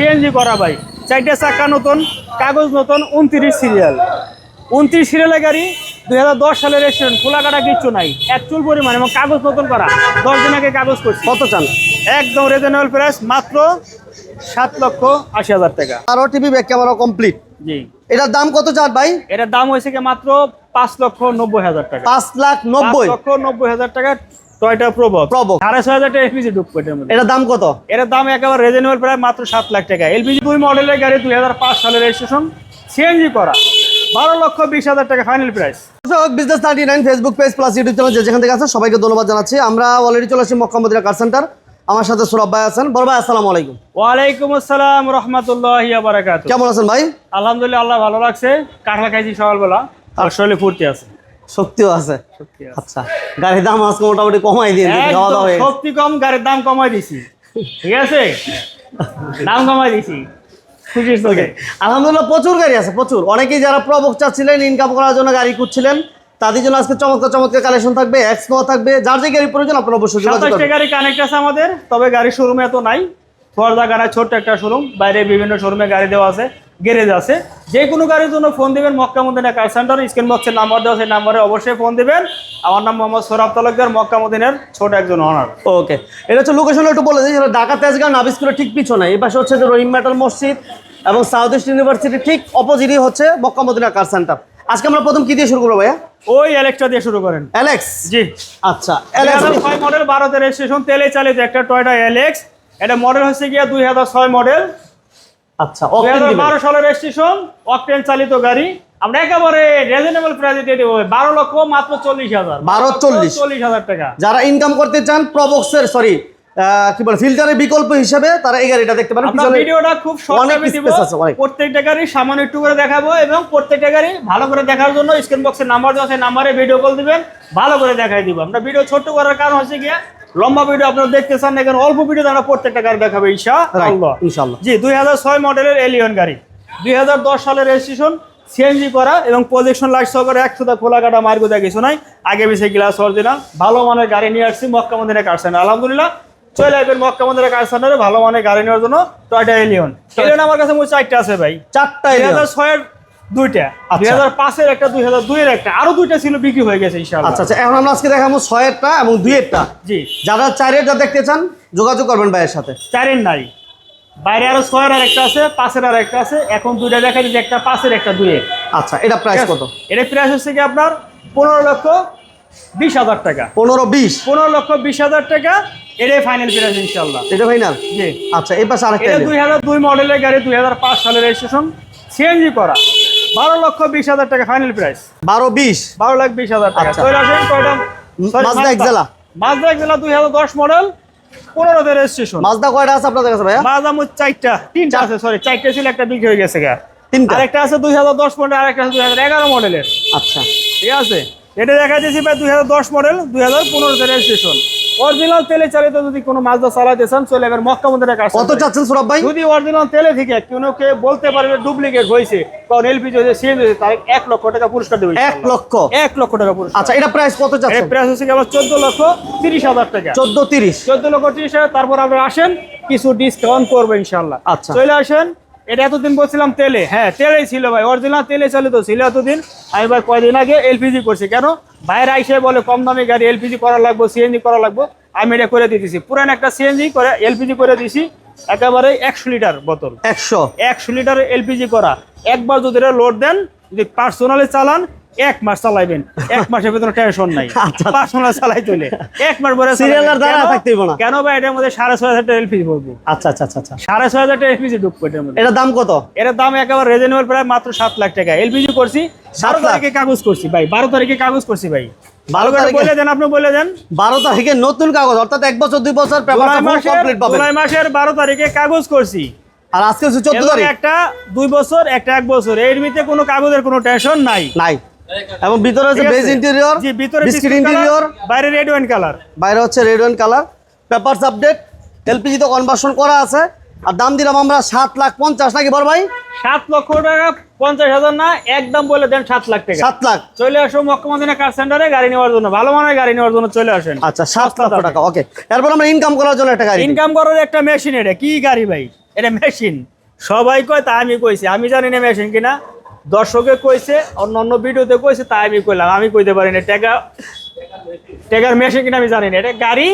CNG করা ভাই। চারটে চাকা নতুন কাগজ নতুন উনত্রিশ সিরিয়াল। উনত্রিশ সিরিয়ালের গাড়ি দুই হাজার দশ সালের রেস্টুরেন্ট খোলা কাটা কিচ্ছু নাই। এক চুল পরিমাণ এবং কাগজ নতুন করা। দশ দিন আগে কাগজ করছি কত চান একদম রিজনেবল প্রাইস মাত্র সাত লক্ষ আশি হাজার টাকা। আরও টিভি ব্যাক ক্যামেরা কমপ্লিট জি। এটার দাম কত চান ভাই? এটার দাম হয়েছে কি মাত্র পাঁচ লক্ষ নব্বই হাজার টাকা। পাঁচ লাখ নব্বই। লক্ষ নব্বই হাজার টাকা। Toyota Probox Probox। সাড়ে ছয় হাজার টাকা এলপিজি ঢুকবে এটার মধ্যে। এটার দাম কত? এটার দাম একেবারে রিজনেবল প্রায় মাত্র সাত লাখ টাকা। এলপিজি দুই মডেলের গাড়ি দুই হাজার পাঁচ সালের রেজিস্ট্রেশন সিএনজি করা। বারো লক্ষ বিশ হাজার টাকা final price business thirty nine Facebook page plus YouTube channel যে যেখান থেকে আছেন সবাইকে ধন্যবাদ জানাচ্ছি। আমরা অলরেডি চলে আসছি মক্কা মদিনা কার সেন্টার আমার সাথে সৌরভ ভাই আছেন। বড় ভাই আসসালামু আলাইকুম। ওয়ালাইকুম আসসালাম রহমতুল্লাহ বারাকাত কেমন আছেন ভাই? আলহামদুলিল্লাহ আল্লাহ ভালো লাগছে কাঁঠাল খাইছি সকালবেলা। আর শরীরে ফুর্তি আছে। শক্তিও আছে। আচ্ছা গাড়ির দাম আজকে মোটামুটি কমাই দিয়ে খাওয়া দাওয়া শক্তি কম গাড়ির দাম কমাই দিছি ঠিক আছে? দাম কমাই দিছি আলহামদুলিল্লাহ প্রচুর গাড়ি আছে প্রচুর। অনেকেই যারা প্রবক চাচ্ছিলেন ইনকাম করার জন্য গাড়ি খুঁজছিলেন তাদের জন্য আজকে চমৎকার চমৎকার কালেকশন থাকবে এক্স নোয়া থাকবে যার যে গাড়ি প্রয়োজন আপনারা অবশ্যই সাতাশটা গাড়ি কানেক্ট আছে আমাদের তবে গাড়ি শোরুমে এত নাই। ফর্দা গাড়ায় ছোট্ট একটা শোরুম বাইরে বিভিন্ন শোরুমে গাড়ি দেওয়া আছে। গ্যারেজ আছে। যে কোনো গাড়ির জন্য ফোন দিবেন Mecca Medina car centre screen বক্সের নাম্বার দেওয়া সেই নাম্বারে অবশ্যই ফোন দিবেন। আমার নাম মোহাম্মদ সৌরভ তালুকদার মক্কা মদিনের ছোট একজন অনার ওকে এটা হচ্ছে লোকেশন একটু বলে দিই ঢাকা তেজগাঁ নাবিস স্কুলের ঠিক পিছনে। এই পাশে হচ্ছে যে রহিম মেটাল মসজিদ এবং সাউথ ইস্ট ইউনিভার্সিটি ঠিক অপোজিটই হচ্ছে মক্কা মদিনা কার সেন্টার আজকে আমরা প্রথম কি দিয়ে শুরু করব ভাইয়া? ওই অ্যালেক্সটা দিয়ে শুরু করেন। অ্যালেক্স জি। আচ্ছা অ্যালেক্স ছয় মডেল ভারতের রেজিস্ট্রেশন তেলে চালিত একটা টয়টা এলেক্স এটা মডেল হচ্ছে গিয়া দুই হাজার ছয় মডেল আচ্ছা বারো সালের রেজিস্ট্রেশন অকটেন চালিত গাড়ি। আমরা একেবারে রিজনেবল প্রাইসে দিয়ে দেবো। বারো লক্ষ মাত্র চল্লিশ হাজার। 12 চল্লিশ। চল্লিশ হাজার টাকা। যারা ইনকাম করতে চান প্রবক্সের সরি কি বলে ফিল্টারের বিকল্প হিসেবে তারা এই গাড়িটা দেখতে পারেন। ভিডিওটা খুব আছে। প্রত্যেকটা গাড়ি সামান্য একটু করে দেখাবো এবং প্রত্যেকটা গাড়ি ভালো করে দেখার জন্য স্ক্রিন বক্সের নাম্বার দেওয়া সেই নাম্বারে ভিডিও কল দিবেন ভালো করে দেখাই দিব। আমরা ভিডিও ছোট করার কারণ হচ্ছে গিয়া লম্বা ভিডিও আপনারা দেখতে চান না এখানে অল্প ভিডিও আমরা প্রত্যেকটা গাড়ি দেখাবো ইনশাআল্লাহ। ইনশাল্লাহ জি দুই হাজার ছয় মডেলের এলিয়ন গাড়ি। দুই হাজার দশ সালের রেজিস্ট্রেশন সিএনজি করা এবং প্রজেকশন লাইট সহকারে একশোটা খোলা কাটা মার্গ দেয় কিছু নাই। আগে পিছিয়ে গ্লাস অরিজিনাল ভালো মানের গাড়ি নিয়ে আসছি মক্কা মন্দিরে সেন্টার আলহামদুলিল্লাহ চলে আসবেন মক্কা মন্দিরে কার সেন্টারে ভালো মানের গাড়ি নেওয়ার জন্য। টয়টা এলিয়ন এলিয়ন আমার কাছে মোট চারটা আছে ভাই। চারটা দুই হাজার ছয়ের দুইটা। দুই হাজার পাঁচের একটা দুই হাজার দুইয়ের একটা আরও দুইটা ছিল বিক্রি হয়ে গেছে আচ্ছা আচ্ছা এখন আমরা আজকে দেখাবো ছয়েরটা এবং দুইয়েরটা। জি। যারা চারেরটা দেখতে চান যোগাযোগ করবেন ভাইয়ের সাথে। চারের নাই। বাইরে আরও ছয়ের আর একটা আছে পাঁচের আর একটা আছে। এখন দুইটা দেখা দিচ্ছে একটা পাঁচের একটা দুইয়ের। আচ্ছা এটা প্রাইস কত? এটা প্রাইস হচ্ছে কি আপনার পনেরো লক্ষ বিশ হাজার টাকা। পনেরো বিশ? পনেরো লক্ষ বিশ হাজার টাকা এটাই ফাইনাল প্রাইস ইনশাল্লাহ এটা ফাইনাল জি। আচ্ছা এই পাশে আরেকটা দুই হাজার দুই মডেলের গাড়ি দুই হাজার পাঁচ সালের রেজিস্ট্রেশন সিএনজি করা। বারো লক্ষ বিশ হাজার টাকা ফাইনাল প্রাইস বারো বিশ। বারো লাখ বিশ হাজার টাকা। আচ্ছা। চলে আসেন কয়টা? মাজদা এক্সেলা। মাজদা এক্সেলা দুই হাজার দশ মডেল পনেরোতে রেজিস্ট্রেশন মাজদা কয়টা আছে আপনাদের কাছে ভাইয়া? মাজদা মোট চারটা। তিনটা আছে সরি চারটা ছিল একটা বিক্রি হয়ে গেছে গা। তিনটা। আরেকটা আছে দুই হাজার দশ মডেল আরেকটা আছে দুই হাজার এগারো মডেলের আচ্ছা। ঠিক আছে? এটা দেখা যাচ্ছে ভাই দুই হাজার দশ মডেল দুই হাজার পনেরোতে রেজিস্ট্রেশন অরিজিনাল তেলে চালিত যদি কোনো চালাতে চান চলে এবার মক্কা মন্দিরের কাছে কত চাচ্ছেন সৌরভ ভাই? যদি অরিজিনাল তেলে থেকে কোনো কে বলতে পারবে ডুপ্লিকেট হয়েছে কারণ এলপিজি হয়েছে সিএন হয়েছে তার এক লক্ষ টাকা পুরস্কার দেবে এক লক্ষ? এক লক্ষ টাকা পুরস্কার। আচ্ছা এটা প্রাইস কত প্রাইস হচ্ছে আমার চোদ্দ লক্ষ তিরিশ হাজার টাকা। চোদ্দ তিরিশ? চোদ্দ লক্ষ তিরিশ হাজার তারপর আপনারা আসেন কিছু ডিসকাউন্ট করব ইনশাল্লাহ। আচ্ছা। চলে আসেন এটা এতদিন বলছিলাম তেলে। হ্যাঁ তেলেই ছিল ভাই অরিজিনাল তেলে চালিত ছিল এতদিন। আমি ভাই কয়দিন আগে এলপিজি করছি কেন? বাইরে আইসে বলে কম দামি গাড়ি এলপিজি করা লাগবো সিএনজি করা লাগবো আমি এটা করে দিতেছি। পুরান একটা সিএনজি করে এলপিজি করে দিছি একেবারে একশো লিটার বোতল। একশো? একশো লিটার এলপিজি করা। একবার যদি এটা লোড দেন যদি পার্সোনালি চালান এক মাস চালাইবেন। এক মাসের ভিতরে টেনশন নাই। আচ্ছা। পার্সোনাল চালাই চলে। এক মাস পরে দাঁড়া কেন? থাকতেই না। কেন ভাই এটার মধ্যে সাড়ে ছয় হাজার টাকা এলপিজি পড়ব? আচ্ছা আচ্ছা আচ্ছা আচ্ছা। সাড়ে ছয় হাজার টাকা এলপিজি ঢুকবো এটার মধ্যে। এটার দাম কত? এটার দাম একেবারে রিজনেবল প্রায় মাত্র সাত লাখ টাকা। এলপিজি করছি বারো তারিখে কাগজ করছি ভাই বারো তারিখে কাগজ করছি ভাই। ভালো করে বলে দেন আপনি বলে দেন। বারো তারিখে নতুন কাগজ অর্থাৎ এক বছর দুই বছর জুলাই মাসের বারো তারিখে কাগজ করছি। আর আজকে চোদ্দ তারিখ? একটা দুই বছর একটা এক বছর। এর ভিতরে কোনো কাগজের কোনো টেনশন নাই। নাই। এবং ভিতরে আছে? বেজ ইন্টেরিয়র জি ভিতরে বিস্কিট ইন্টেরিয়র বাইরে রেড ওয়াইন কালার বাইরে হচ্ছে red wine colour papers update LPG তো কনভার্সন করা আছে। আর দাম দিলাম আমরা সাত লাখ পঞ্চাশ নাকি বড় ভাই? সাত লক্ষ টাকা পঞ্চাশ হাজার না একদম বলে দেন সাত লাখ টাকা। সাত লাখ। চলে আসো মক্কামদিনা কার সেন্টারে গাড়ি নেওয়ার জন্য। ভালো মানের গাড়ি নেওয়ার জন্য চলে আসেন। আচ্ছা সাত লক্ষ টাকা ওকে এরপর আমরা ইনকাম করার জন্য একটা গাড়ি ইনকাম করার একটা মেশিন এটা। কি গাড়ি ভাই? এটা মেশিন সবাই কয় তা আমি কইছি। আমি জানি না মেশিন কিনা। দর্শকে কইছে অন্য অন্য ভিডিওতে কইছে তাই আমি কইলাম। আমি কইতে পারি না টাকা টাকার মেশিন কিনা আমি জানি না। এটা গাড়ি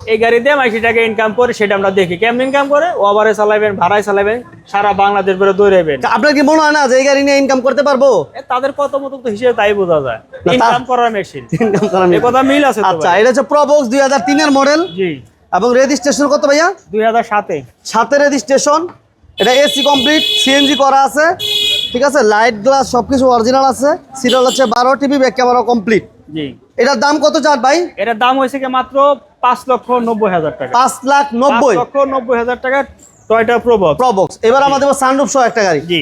এই গাড়ি দিয়ে মাইসি টাকা ইনকাম করে সেটা আমরা দেখি। কেমন ইনকাম করে? ওভারে চালাবেন ভাড়ায় চালাবেন সারা বাংলাদেশ বেরো দৌড়াবেন আপনার কি মনে হয় না যে এই গাড়ি নিয়ে ইনকাম করতে পারব? তাদের কত মতো তো হিসেবে তাই বোঝা যায়। ইনকাম করার মেশিন ইনকাম করা এ কথা মিল আছে আচ্ছা এটা হচ্ছে প্রবক্স দুই হাজার তিনের মডেল জি। এবং রেজিস্ট্রেশন কত ভাইয়া? দুই হাজার সাতে। সাথে রেজিস্ট্রেশন এটা এসি কমপ্লিট সিএনজি করা আছে। ঠিক আছে লাইট গ্লাস সবকিছু অরিজিনাল আছে সিরিয়াল হচ্ছে বারো টিভি ব্যাক ক্যামেরা কমপ্লিট জি। এটার দাম কত চার ভাই? এটার দাম হয়েছে কি মাত্র পাঁচ লক্ষ নব্বই হাজার টাকা। পাঁচ লাখ নব্বই। লক্ষ নব্বই হাজার টাকা টয়টা প্রবক প্রবক্স এবার আমাদের সানরুফ সহ একটা গাড়ি। জি।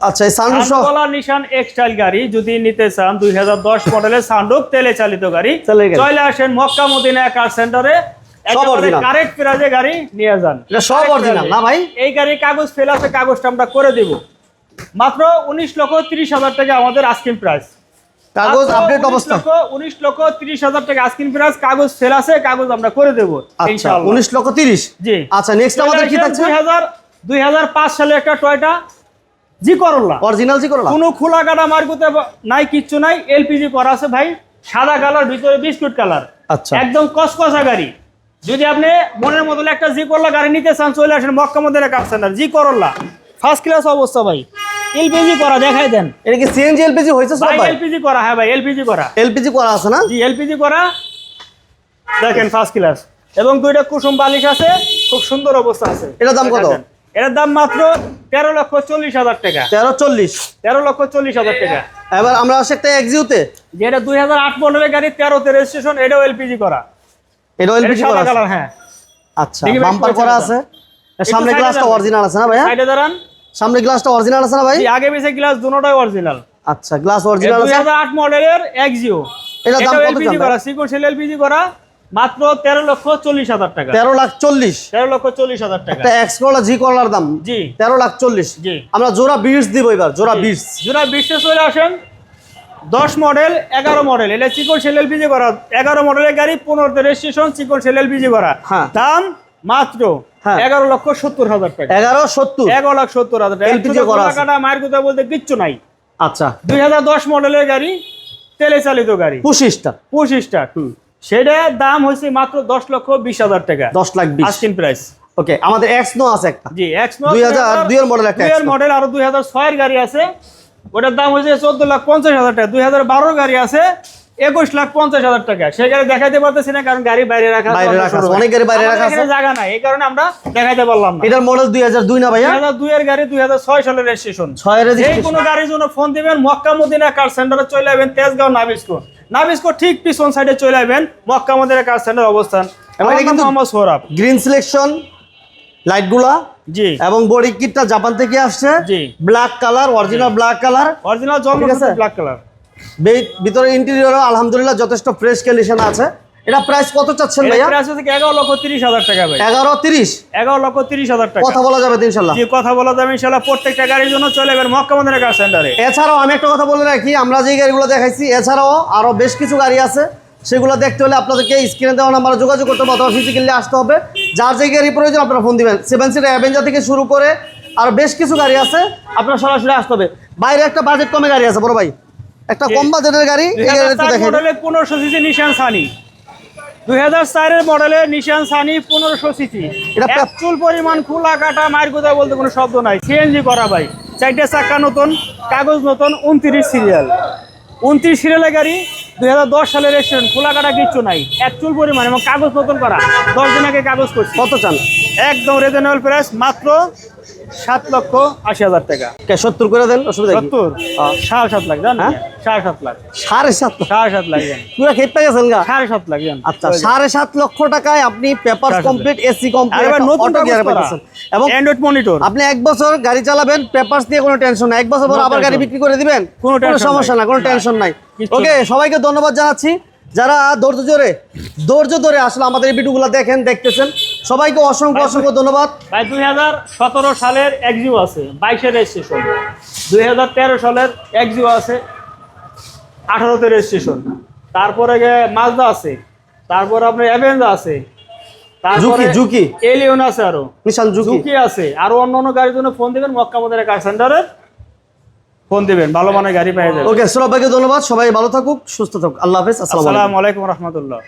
আচ্ছা এই সানরুফ সহ সানকলা নিশান এক্সটাইল গাড়ি যদি নিতে চান দুই হাজার দশ মডেলের সানরুফ তেলে চালিত গাড়ি। চলে আসেন মক্কা মদিনা কার সেন্টারে। কারেক্ট প্রাইজে গাড়ি নিয়ে যান। এটা সব Correct না ভাই? এই গাড়ি কাগজ ফেল আছে কাগজটা আমরা করে দিব। মাত্র উনিশ লক্ষ তিরিশ হাজার টাকা আমাদের আস্কিং প্রাইস কাগজ আপডেট অবস্থা। উনিশ লক্ষ তিরিশ হাজার টাকা আস্কিং প্রাইস কাগজ ফেল আছে কাগজ আমরা করে দেবো আচ্ছা ইনশাআল্লাহ। উনিশ লক্ষ তিরিশ? জি। আচ্ছা নেক্সট আমাদের কি থাকছে? দুই হাজার দুই হাজার পাঁচ সালে একটা টয়টা জি করল্লা অরিজিনাল জি করলাম কোনো খোলা কাটা মার্কুতে নাই কিচ্ছু নাই এলপিজি করা আছে ভাই সাদা কালার ভিতরে বিস্কুট কালার। আচ্ছা। একদম কসকসা গাড়ি। যদি আপনি মনের মতো একটা জি করলা গাড়ি নিতে চান চলে আসেন মক্কা মধ্যে কাটছেন জি করল্লা ফার্স্ট ক্লাস অবস্থা ভাই। এলপিজি করা দেখাই দেন। এটা কি সিএনজি এলপিজি হয়েছে সব ভাই এলপিজি করা হ্যাঁ ভাই এলপিজি করা। এলপিজি করা আছে না? জি এলপিজি করা। দেখেন ফার্স্ট ক্লাস এবং দুইটা কুসুম বালিশ আছে খুব সুন্দর অবস্থা আছে। এটার দাম কত? এটার দাম মাত্র তেরো লক্ষ চল্লিশ হাজার টাকা। তেরো চল্লিশ। তেরো লক্ষ চল্লিশ হাজার টাকা। এবার আমরা আসি একটা এক্সিউতে যেটা দুই হাজার আট মডেলের গাড়ি তেরোতে রেজিস্ট্রেশন এটাও এলপিজি করা। এটা এটা এলপিজি করা হ্যাঁ। আচ্ছা বাম্পার করা আছে। সামনে গ্লাসটা অরিজিনাল আছে না ভাইয়া? সাইডে দাঁড়ান। সামনে গ্লাসটা অরিজিনাল আছে না ভাই? আগে পিছে গ্লাস দুটোটাই অরিজিনাল আচ্ছা গ্লাস অরিজিনাল আছে। হাজার আট মডেলের এক্সিও এটা দাম কত চান করা সিকোয়েন্সিয়াল এলপিজি করা মাত্র তেরো লক্ষ চল্লিশ হাজার টাকা। তেরো লাখ চল্লিশ। তেরো লক্ষ চল্লিশ হাজার টাকা। একটা এক্স করলা জি করলার দাম। জি। তেরো লাখ চল্লিশ। জি। আমরা জোড়া বিটস দিব এবার জোড়া বিটস যারা বিশ্বে চলে আসেন। দশ মডেল এগারো মডেল। এটা চিকন সেল এলপিজি করা। এগারো মডেলের গাড়ি পনেরোতে রেজিস্ট্রেশন চিকন সেল এলপিজি করা। হ্যাঁ। দাম মাত্র। এগারো লক্ষ সত্তর হাজার টাকা। এগারো সত্তর। এগারো লাখ সত্তর হাজার টাকা। একটু মায়ের কথা বলতে কিচ্ছু নাই। আচ্ছা। দুই হাজার দশ মডেলের গাড়ি তেলে চালিত গাড়ি। পঁচিশটা পঁচিশ টাকা সেটার। দাম হয়েছে মাত্র দশ লক্ষ বিশ হাজার টাকা। দশ লাখ বিশ। আস্কিন প্রাইস ওকে আমাদের এক্স নো আছে একটা। জি এক্স 2000 দুইয়ের model একটা দুইয়ের Expo। মডেল আরও দুই হাজার ছয়ের গাড়ি আছে। ওটার দাম হয়েছে চোদ্দ লাখ পঞ্চাশ হাজার টাকা। দুই হাজার বারোর গাড়ি আছে। একুশ লাখ পঞ্চাশ হাজার টাকা। সেই গাড়ি দেখাইতে পারতেছি না কারণ গাড়ি বাইরে রাখা বাইরে রাখা অনেক গাড়ি বাইরে রাখা আছে। জায়গা নাই এই কারণে আমরা দেখাইতে পারলাম না। এটার মডেল দুই হাজার দুই না দুই ভাইয়া হাজার দুইয়ের গাড়ি দুই হাজার ছয় সালের রেজিস্ট্রেশন ছয় যে রেজিস্ট্রেশন কোনো গাড়ির জন্য ফোন দিবেন মক্কা মদিনা কার সেন্টারে চলে আসবেন তেজগাঁও নাবিস্কো। নাবিস্কো ঠিক পিছন সাইডে চলে আসবেন মক্কা মদিনা কার সেন্টার অবস্থান। এবং এটা কিন্তু- মোহাম্মদ সোহরাব। গ্রিন সিলেকশন লাইটগুলা জি। এবং বডি কিটটা জাপান থেকে আসছে। জি। Black colour original black colour original জন্ম? ব্ল্যাক কালার ভিতরে ইন্টেরিয়রও আলহামদুলিল্লাহ যথেষ্ট ফ্রেশ কন্ডিশন আছে। এটা প্রাইস কত চাচ্ছেন ভাইয়া? প্রাইস হচ্ছে এগারো লক্ষ তিরিশ হাজার টাকা ভাই। এগারো তিরিশ? এগারো লক্ষ তিরিশ হাজার টাকা। কথা বলা যাবে তো ইনশাল্লাহ। যে কথা বলা যাবে ইনশাল্লাহ। প্রত্যেকটা গাড়ির জন্য চলে যাবেন মক্কা মদিনা কার সেন্টারে এছাড়াও আমি একটা কথা বলে রাখি আমরা যে গাড়িগুলো দেখাইছি এছাড়াও আরও বেশ কিছু গাড়ি আছে। সেগুলো দেখতে হলে আপনাদেরকে স্ক্রিনে দেওয়া নাম্বারে যোগাযোগ করতে হবে অথবা ফিজিক্যালি আসতে হবে। যার যে গাড়ি প্রয়োজন আপনারা ফোন দিবেন। সেভেন সিটার অ্যাভেঞ্জার থেকে শুরু করে আর বেশ কিছু গাড়ি আছে আপনার সরাসরি আসতে হবে। বাইরে একটা বাজেট কমে গাড়ি আছে বড় ভাই। একটা কম বাজেটের গাড়ি এই হাজার গাড়ি একটু দেখেন মডেলের পনেরোশো সিসি নিশান সানি দুই হাজার চারের মডেলের নিশান সানি পনেরোশো সিসি এটা প্রা- পরিমাণ খোলা কাটা মায়ের কথা বলতে কোনো শব্দ নাই। সিএনজি করা ভাই। চারটে চাক্কা নতুন কাগজ নতুন উনত্রিশ সিরিয়াল উনত্রিশ সিরিয়ালের গাড়ি দুই হাজার দশ সালের রেজিস্ট্রেশন খোলা কাটা কিচ্ছু নাই। একচুল পরিমাণ এবং কাগজ নতুন করা। দশ দিন আগে কাগজ করছি। কত চান? একদম রিজনেবল প্রাইস মাত্র সাত লক্ষ আশি হাজার টাকা। সত্তর করে দেন? অসুবিধা সত্তর? সাড়ে সাত লাখ জানেন? হ্যাঁ? সাড়ে সাত লাখ। সাড়ে সাত সাড়ে সাত লাখ পুরো গেছেন গা? সাড়ে সাত লাখ জানেন? আচ্ছা সাড়ে সাত লক্ষ টাকায় আপনি পেপার কমপ্লিট এসি কমপ্লিট নতুন এবং অ্যান্ড্রয়েড মনিটর আপনি এক বছর গাড়ি চালাবেন পেপারস নিয়ে কোনো টেনশন নাই। এক বছর পর আবার গাড়ি বিক্রি করে দিবেন কোনো সমস্যা। না কোনো টেনশন নাই। ওকে সবাইকে ধন্যবাদ জানাচ্ছি। যারা ধৈর্য ধরে ধৈর্য ধরে আসলে আমাদের এই ভিডিওগুলো দেখেন দেখতেছেন। সবাইকে অসংখ্য অসংখ্য ধন্যবাদ। ভাই দুই হাজার সতেরো সালের এক্সিও আছে বাইশের রেজিস্ট্রেশন দুই হাজার তেরো সালের এক্সিও আছে আঠারোতে রেজিস্ট্রেশন তারপরে গে মাজদা আছে তারপর আপনার অ্যাভেঞ্জা আছে এলিয়ন আছে আরও। নিশান ঝুঁকি। ঝুঁকি আছে। আরও অন্য অন্য গাড়ির জন্য ফোন দিবেন মক্কা মদিনা কার সেন্টারে ফোন দিবেন ভালো মানের গাড়ি পেয়ে যাবেন ওকে সুরভ ভাইকে ধন্যবাদ সবাই ভালো থাকুক সুস্থ থাকুক। আল্লাহ হাফেজ আসসালামু আলাইকুম। আসসালামু আলাইকুম রহমতুল্লাহ।